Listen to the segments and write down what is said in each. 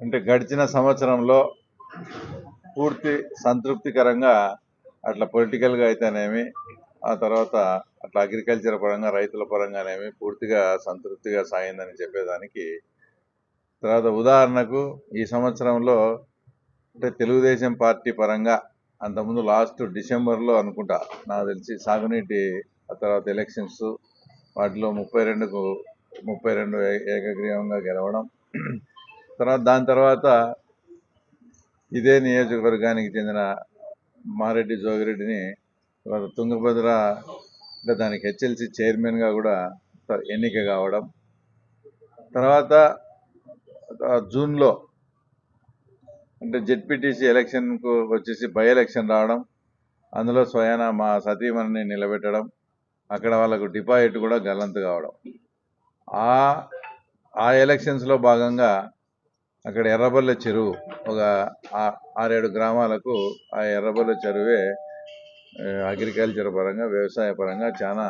అంటే గడిచిన సంవత్సరంలో పూర్తి సంతృప్తికరంగా అట్లా పొలిటికల్గా అయితేనేమి ఆ తర్వాత అట్లా అగ్రికల్చర్ పరంగా రైతుల పరంగానేమి పూర్తిగా సంతృప్తిగా సాగిందని చెప్పేదానికి తర్వాత ఉదాహరణకు ఈ సంవత్సరంలో అంటే తెలుగుదేశం పార్టీ పరంగా అంతకుముందు లాస్ట్ డిసెంబర్లో అనుకుంటా నాకు తెలిసి సాగునీటి ఆ తర్వాత ఎలక్షన్స్ వాటిలో ముప్పై రెండుకు ముప్పై రెండు ఏకగ్రీవంగా గెలవడం తర్వాత దాని తర్వాత ఇదే నియోజకవర్గానికి చెందిన మారెడ్డి జోగిరెడ్డిని తర్వాత తుంగభద్ర అంటే దానికి హెచ్ఎల్సి చైర్మన్గా కూడా ఎన్నిక కావడం. తర్వాత జూన్లో అంటే జెడ్పీటీసీ ఎలక్షన్కు వచ్చేసి బై ఎలక్షన్ రావడం అందులో స్వయాన మా సతీమణిని నిలబెట్టడం అక్కడ వాళ్ళకు డిపాజిట్ కూడా గల్లంతు కావడం. ఆ ఆ ఎలక్షన్స్లో భాగంగా అక్కడ ఎర్రబల్ల చెరువు ఒక ఆరేడు గ్రామాలకు ఆ ఎర్రబల్ల చెరువే అగ్రికల్చర్ పరంగా వ్యవసాయ పరంగా చాలా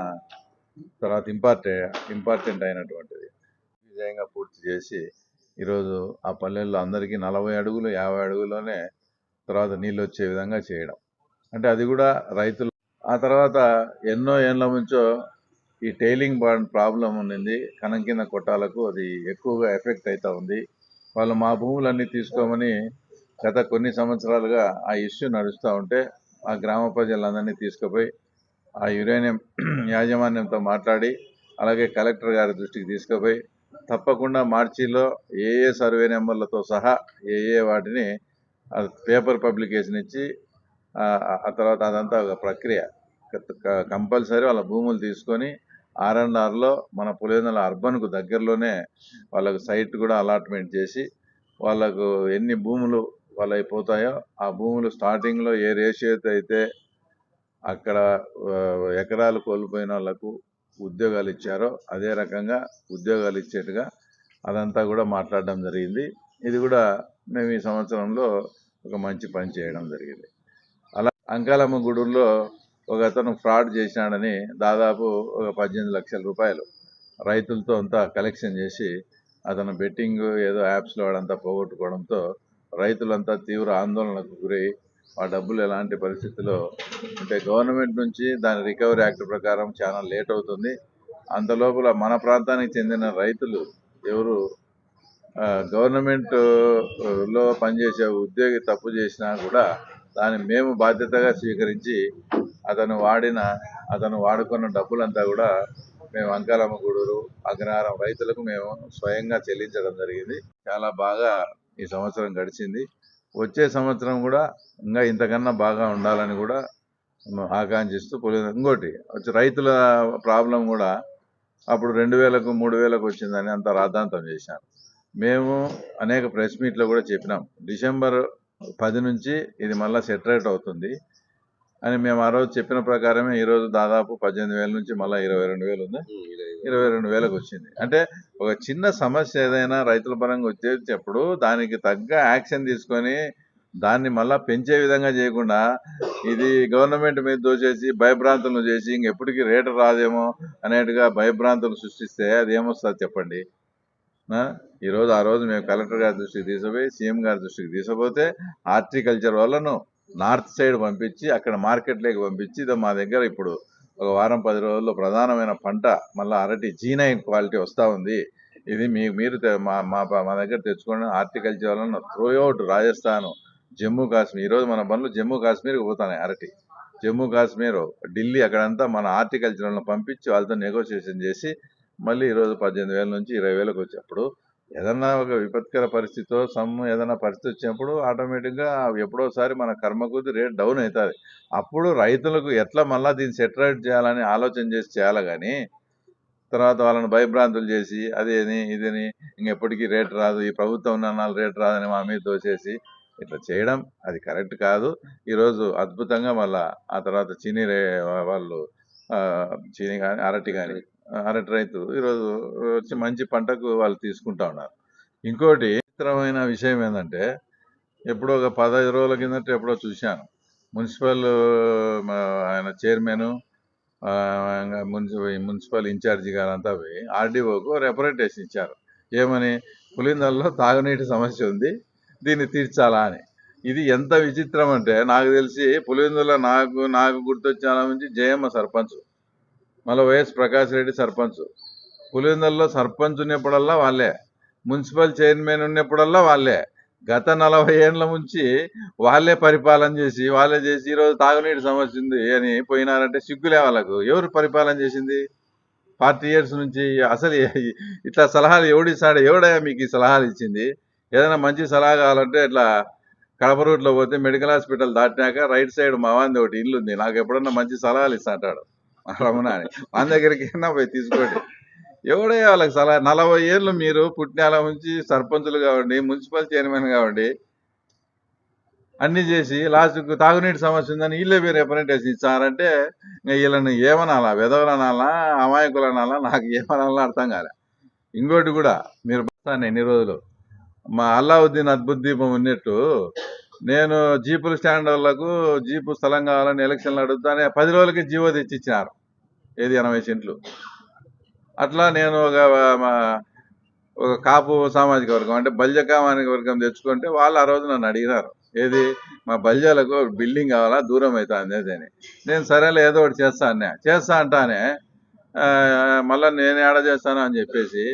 తర్వాత ఇంపార్టెంట్ ఇంపార్టెంట్ అయినటువంటిది. విజయంగా పూర్తి చేసి ఈరోజు ఆ పల్లెల్లో అందరికీ నలభై అడుగులు యాభై అడుగులోనే తర్వాత నీళ్ళు వచ్చే విధంగా చేయడం. అంటే అది కూడా రైతులు ఆ తర్వాత ఎన్నో ఏళ్ళ నుంచో ఈ టైలింగ్ బాండ్ ప్రాబ్లం ఉండింది కనం కింద కొట్టాలకు అది ఎక్కువగా ఎఫెక్ట్ అవుతూ ఉంది. వాళ్ళు మా భూములన్నీ తీసుకోమని గత కొన్ని సంవత్సరాలుగా ఆ ఇష్యూ నడుస్తూ ఉంటే ఆ గ్రామ ప్రజలందరినీ తీసుకుపోయి ఆ యురేనియం యాజమాన్యంతో మాట్లాడి అలాగే కలెక్టర్ గారి దృష్టికి తీసుకుపోయి తప్పకుండా మార్చిలో ఏ ఏ సర్వే నెంబర్లతో సహా ఏ ఏ వాటిని పేపర్ పబ్లికేషన్ ఇచ్చి ఆ ఆ తర్వాత అదంతా ఒక ప్రక్రియ. కంపల్సరీ వాళ్ళ భూములు తీసుకొని ఆర్ అండ్ ఆర్లో మన పులివెందుల అర్బన్కు దగ్గరలోనే వాళ్ళకు సైట్ కూడా అలాట్మెంట్ చేసి వాళ్ళకు ఎన్ని భూములు వాళ్ళు అయిపోతాయో ఆ భూములు స్టార్టింగ్లో ఏ రేషియోతో అయితే అక్కడ ఎకరాలు కోల్పోయిన వాళ్ళకు ఉద్యోగాలు ఇచ్చారో అదే రకంగా ఉద్యోగాలు ఇచ్చేట్టుగా అదంతా కూడా మాట్లాడడం జరిగింది. ఇది కూడా మేము ఈ సంవత్సరంలో ఒక మంచి పని చేయడం జరిగింది. అలా అంకాలమ్మ గూడూరులో ఒక అతను ఫ్రాడ్ చేసినాడని దాదాపు ఒక పద్దెనిమిది లక్షల రూపాయలు రైతులతో అంతా కలెక్షన్ చేసి అతను బెట్టింగ్ ఏదో యాప్స్లో వాడంతా పోగొట్టుకోవడంతో రైతులంతా తీవ్ర ఆందోళనకు గురై ఆ డబ్బులు ఎలాంటి పరిస్థితిలో అంటే గవర్నమెంట్ నుంచి దాని రికవరీ యాక్ట్ ప్రకారం చాలా లేట్ అవుతుంది. అంత లోపల మన ప్రాంతానికి చెందిన రైతులు ఎవరు ఆ, గవర్నమెంట్లో పనిచేసే ఉద్యోగి తప్పు చేసినా కూడా దాన్ని మేము బాధ్యతగా స్వీకరించి అతను వాడిన అతను వాడుకున్న డబ్బులంతా కూడా మేము అంకాలమ్మ గూడూరు అగ్రహారం రైతులకు మేము స్వయంగా చెల్లించడం జరిగింది. చాలా బాగా ఈ సంవత్సరం గడిచింది. వచ్చే సంవత్సరం కూడా ఇంకా ఇంతకన్నా బాగా ఉండాలని కూడా ఆకాంక్షిస్తూ పొలి ఇంకోటి వచ్చి రైతుల ప్రాబ్లం కూడా అప్పుడు రెండు వేలకు మూడు వేలకు వచ్చిందని అంత రాద్ధాంతం చేశాను మేము అనేక ప్రెస్ మీట్లో కూడా చెప్పినాం. డిసెంబర్ పది నుంచి ఇది మళ్ళీ సెటరేట్ అవుతుంది. అని మేము ఆ రోజు చెప్పిన ప్రకారమే ఈరోజు దాదాపు పద్దెనిమిది వేల నుంచి మళ్ళీ ఇరవై రెండు వేలు ఉంది. ఇరవై రెండు వేలకు వచ్చింది. అంటే ఒక చిన్న సమస్య ఏదైనా రైతుల పరంగా వచ్చేటప్పుడు దానికి తగ్గ యాక్షన్ తీసుకొని దాన్ని మళ్ళా పెంచే విధంగా చేయకుండా ఇది గవర్నమెంట్ మీద దోచేసి భయభ్రాంతులను చేసి ఇంకెప్పటికీ రేటు రాదేమో అనేట్టుగా భయభ్రాంతులు సృష్టిస్తే అది ఏమొస్తుంది చెప్పండి? ఈరోజు ఆ రోజు మేము కలెక్టర్ గారి దృష్టికి తీసుకుపోయి సీఎం గారి దృష్టికి తీసుకుపోతే హార్టికల్చర్ వాళ్ళను నార్త్ సైడ్ పంపించి అక్కడ మార్కెట్లోకి పంపించి ఇదో మా దగ్గర ఇప్పుడు ఒక వారం పది రోజుల్లో ప్రధానమైన పంట మళ్ళీ అరటి జీ నైన్ క్వాలిటీ వస్తూ ఉంది. ఇది మీ మీరు మా మా మా దగ్గర తెచ్చుకోండి హార్టికల్చర్ వలన త్రూఅవుట్ రాజస్థాన్ జమ్మూ కాశ్మీర్. ఈరోజు మన పనులు జమ్మూ కాశ్మీర్కి పోతున్నాయి అరటి. జమ్మూ కాశ్మీర్ ఢిల్లీ అక్కడంతా మన హార్టికల్చర్ పంపించి వాళ్ళతో నెగోషియేషన్ చేసి మళ్ళీ ఈరోజు పద్దెనిమిది వేల నుంచి ఇరవై వేలకు వచ్చేప్పుడు ఏదన్నా ఒక విపత్కర పరిస్థితితో సమ్ ఏదైనా పరిస్థితి వచ్చినప్పుడు ఆటోమేటిక్గా ఎప్పుడోసారి మన కర్మ రేట్ డౌన్ అవుతుంది. అప్పుడు రైతులకు ఎట్లా మళ్ళీ దీన్ని సెటరేట్ చేయాలని ఆలోచన చేసి చేయాలి కానీ తర్వాత వాళ్ళని భయభ్రాంతులు చేసి అదేని ఇదని ఇంకెప్పటికీ రేట్ రాదు ఈ ప్రభుత్వం ఉన్న రేట్ రాదని మా మీద దోచేసి ఇట్లా చేయడం అది కరెక్ట్ కాదు. ఈరోజు అద్భుతంగా మళ్ళా ఆ తర్వాత చీనీ వాళ్ళు చీనీ కానీ అరటి కానీ అరటి రైతు ఈరోజు వచ్చి మంచి పంటకు వాళ్ళు తీసుకుంటా ఉన్నారు. ఇంకోటి విచిత్రమైన విషయం ఏంటంటే ఎప్పుడో ఒక పదహైదు రోజుల కిందట ఎప్పుడో చూశాను. మున్సిపల్ ఆయన chairman municipal municipal in charge గారంతా పోయి ఆర్డీఓకు రెపరేటేషన్ ఇచ్చారు. ఏమని? పులిందల్లో తాగునీటి సమస్య ఉంది దీన్ని తీర్చాలా అని. ఇది ఎంత విచిత్రం అంటే నాకు తెలిసి పులివెందుల నాకు నాకు గుర్తొచ్చిన నుంచి జయమ్మ సర్పంచ్ మళ్ళీ వైఎస్ ప్రకాష్ రెడ్డి సర్పంచ్. పులివెందుల్లో సర్పంచ్ ఉన్నప్పుడల్లా వాళ్ళే. మున్సిపల్ చైర్మన్ ఉన్నప్పుడల్లా వాళ్ళే. గత నలభై ఏళ్ళ నుంచి వాళ్ళే పరిపాలన చేసి వాళ్ళే చేసి ఈరోజు తాగునీటి సమస్య ఉంది అని పోయినారంటే సిగ్గులే వాళ్ళకు. ఎవరు పరిపాలన చేసింది? ఫార్టీ ఇయర్స్ నుంచి అసలు ఇట్లా సలహాలు ఎవడిస్తాడు ఎవడయ్యా మీకు ఈ సలహాలు ఇచ్చింది? ఏదైనా మంచి సలహా కావాలంటే ఇట్లా కడప రూట్లో పోతే మెడికల్ హాస్పిటల్ దాటినాక రైట్ సైడ్ మా వాంది ఒకటి ఇల్లు ఉంది నాకు ఎప్పుడన్నా మంచి సలహాలు ఇస్తా అంటాడు. రమణ అని మన దగ్గరికి అయినా పోయి తీసుకోండి. ఎవడే వాళ్ళకి సలహా నలభై ఏళ్ళు మీరు పుట్టినాల నుంచి సర్పంచులు కావండి మున్సిపల్ చైర్మన్ కావండి అన్ని చేసి లాస్ట్కు తాగునీటి సమస్య ఉందని వీళ్ళే మీరు రిప్రజెంటేషన్ ఇచ్చారంటే వీళ్ళని ఏమనాలా వెధవలు అనాలా అమాయకులు అనాలా నాకు ఏమనాలా అర్థం కాలే. ఇంకోటి కూడా మీరు ఎన్ని రోజులు మా అల్లావుద్దీన్ అద్భుత దీపం ఉన్నట్టు నేను జీపుల స్టాండ్ వాళ్ళకు జీపు స్థలం కావాలని ఎలక్షన్లు అడుగుతానే పది రోజులకి జీవో తెచ్చిచ్చినారు. ఏది ఎనభై సెంట్లు. అట్లా నేను ఒక మా ఒక కాపు సామాజిక వర్గం అంటే బల్జ సామాజిక వర్గం తెచ్చుకుంటే వాళ్ళు ఆ రోజు నన్ను అడిగినారు. ఏది? మా బల్జాలకు బిల్డింగ్ కావాలా? దూరం అవుతుంది అని. నేను సరేలే ఏదో ఒకటి చేస్తా అన్నా. చేస్తా అంటానే మళ్ళీ మళ్ళా నేను ఏడ చేస్తాను అని చెప్పేసి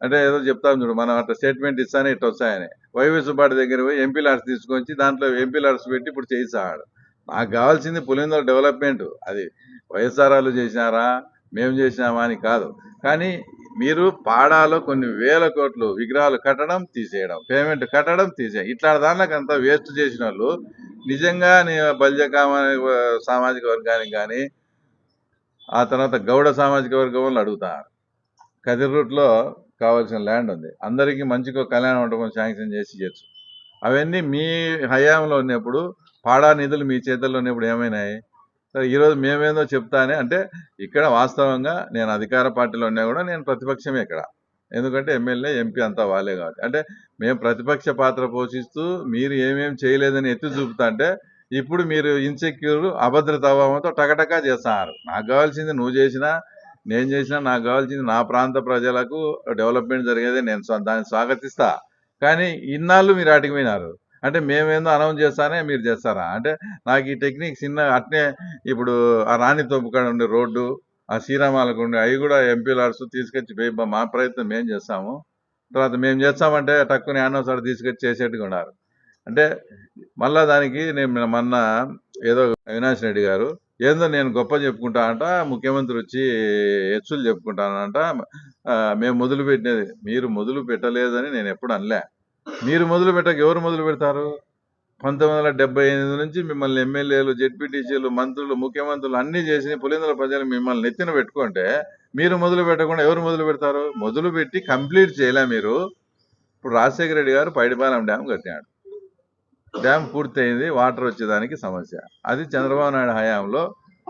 అంటే ఏదో చెప్తాను చూడు మనం అట్లా స్టేట్మెంట్ ఇస్తానే ఇట్లా వస్తాయని. వైవి సుబ్బాటి దగ్గర పోయి ఎంపీ లాడ్స్ తీసుకొచ్చి దాంట్లో ఎంపీ లాడ్స్ పెట్టి ఇప్పుడు చేయిస్తాడు. నాకు కావాల్సింది పులిందల డెవలప్మెంట్. అది వైఎస్ఆర్ వాళ్ళు చేసినారా? మేము చేసినామా అని కాదు. కానీ మీరు పాడాలో కొన్ని వేల కోట్లు విగ్రహాలు కట్టడం తీసేయడం పేమెంట్ కట్టడం తీసేయడం. ఇట్లా దానికి అంతా వేస్ట్ చేసిన వాళ్ళు నిజంగా నీ సామాజిక వర్గానికి కానీ ఆ తర్వాత గౌడ సామాజిక వర్గం వాళ్ళు అడుగుతారు. కదిరి రూట్లో కావాల్సిన ల్యాండ్ ఉంది. అందరికీ మంచిగా కళ్యాణ మండపం శాంక్షన్ చేసి ఇవ్వచ్చు అవన్నీ మీ హయాంలో ఉన్నప్పుడు పాడా నిధులు మీ చేతుల్లో ఉన్నప్పుడు ఏమైనాయి? సరే ఈరోజు మేమేందో చెప్తానే అంటే ఇక్కడ వాస్తవంగా నేను అధికార పార్టీలో ఉన్నా కూడా నేను ప్రతిపక్షమే ఇక్కడ. ఎందుకంటే ఎమ్మెల్యే ఎంపీ అంతా వాళ్ళే కాబట్టి. అంటే మేము ప్రతిపక్ష పాత్ర పోషిస్తూ మీరు ఏమేం చేయలేదని ఎత్తి చూపుతా అంటే ఇప్పుడు మీరు ఇన్సెక్యూర్ అభద్రత అభావంతో టకటకా చేస్తున్నారు. నాకు కావాల్సింది నువ్వు చేసినా నేను చేసినా నాకు కావాల్సింది నా ప్రాంత ప్రజలకు డెవలప్మెంట్ జరిగేది నేను దాన్ని స్వాగతిస్తా. కానీ ఇన్నాళ్ళు మీరు అటుకు పోయినారు. అంటే మేమేందో అనౌన్స్ చేస్తానే మీరు చేస్తారా? అంటే నాకు ఈ టెక్నిక్ చిన్న అట్నే ఇప్పుడు ఆ రాణి తోపు కాడ ఉండే రోడ్డు ఆ శ్రీరామాలకు ఉండే అవి కూడా ఎంపీ లాడ్స్ తీసుకొచ్చి మా ప్రయత్నం మేము చేస్తాము. తర్వాత మేము చేస్తామంటే టక్కుని ఆనోసారి తీసుకొచ్చి చేసేట్టుగా ఉన్నారు. అంటే మళ్ళా దానికి నేను మొన్న ఏదో అవినాష్ రెడ్డి గారు ఏందో నేను గొప్ప చెప్పుకుంటా అంట ముఖ్యమంత్రి వచ్చి హెచ్చులు చెప్పుకుంటానంట మేము మొదలు పెట్టినది. మీరు మొదలు పెట్టలేదని నేను ఎప్పుడు అనలే. మీరు మొదలు పెట్టక ఎవరు మొదలు పెడతారు? పంతొమ్మిది వందల డెబ్బై ఎనిమిది నుంచి మిమ్మల్ని ఎమ్మెల్యేలు జెడ్పీటీసీలు మంత్రులు ముఖ్యమంత్రులు అన్ని చేసి పులిందల ప్రజలు మిమ్మల్ని నెత్తిన పెట్టుకుంటే మీరు మొదలు పెట్టకుండా ఎవరు మొదలు పెడతారు? మొదలు పెట్టి కంప్లీట్ చేయలే మీరు. ఇప్పుడు రాజశేఖర రెడ్డి గారు పైడిపాలెం డ్యామ్ కట్టినాడు డ్యామ్ పూర్తయింది వాటర్ వచ్చేదానికి సమస్య. అది చంద్రబాబు నాయుడు హయాంలో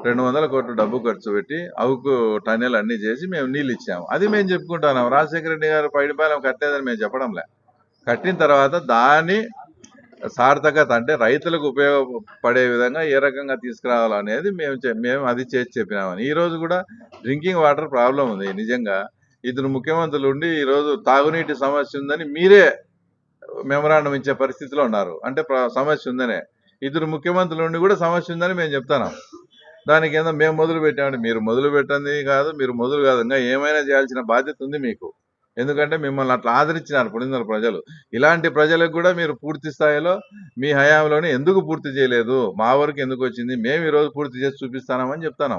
రెండు వందల కోట్ల డబ్బు ఖర్చు పెట్టి అవుకు టన్నెల్ అన్ని చేసి మేము నీళ్ళు ఇచ్చాము. అది మేము చెప్పుకుంటున్నాం. రాజశేఖర రెడ్డి గారు పైడిపాలెం కట్టలేదని మేము చెప్పడంలే. కట్టిన తర్వాత దాన్ని సార్థకత అంటే రైతులకు ఉపయోగపడే విధంగా ఏ రకంగా తీసుకురావాలనేది మేము మేము అది చేసి చెప్పినామని. ఈ రోజు కూడా డ్రింకింగ్ వాటర్ ప్రాబ్లం ఉంది. నిజంగా ఇద్దరు ముఖ్యమంత్రులు ఉండి ఈ రోజు తాగునీటి సమస్య ఉందని మీరే మెమరాండం ఇచ్చే పరిస్థితిలో ఉన్నారు. అంటే సమస్య ఉందనే. ఇద్దరు ముఖ్యమంత్రులు ఉండి కూడా సమస్య ఉందని మేము చెప్తాను దానికి ఏందో మేము మొదలు పెట్టామంటే మీరు మొదలు పెట్టండి కాదు మీరు మొదలు కాదు. ఇంకా ఏమైనా చేయాల్సిన బాధ్యత ఉంది మీకు. ఎందుకంటే మిమ్మల్ని అట్లా ఆదరించినారు పుణ్యందరు ప్రజలు. ఇలాంటి ప్రజలకు కూడా మీరు పూర్తి స్థాయిలో మీ హయాంలోనే ఎందుకు పూర్తి చేయలేదు? మా వరకు ఎందుకు వచ్చింది? మేము ఈరోజు పూర్తి చేసి చూపిస్తామని చెప్తాను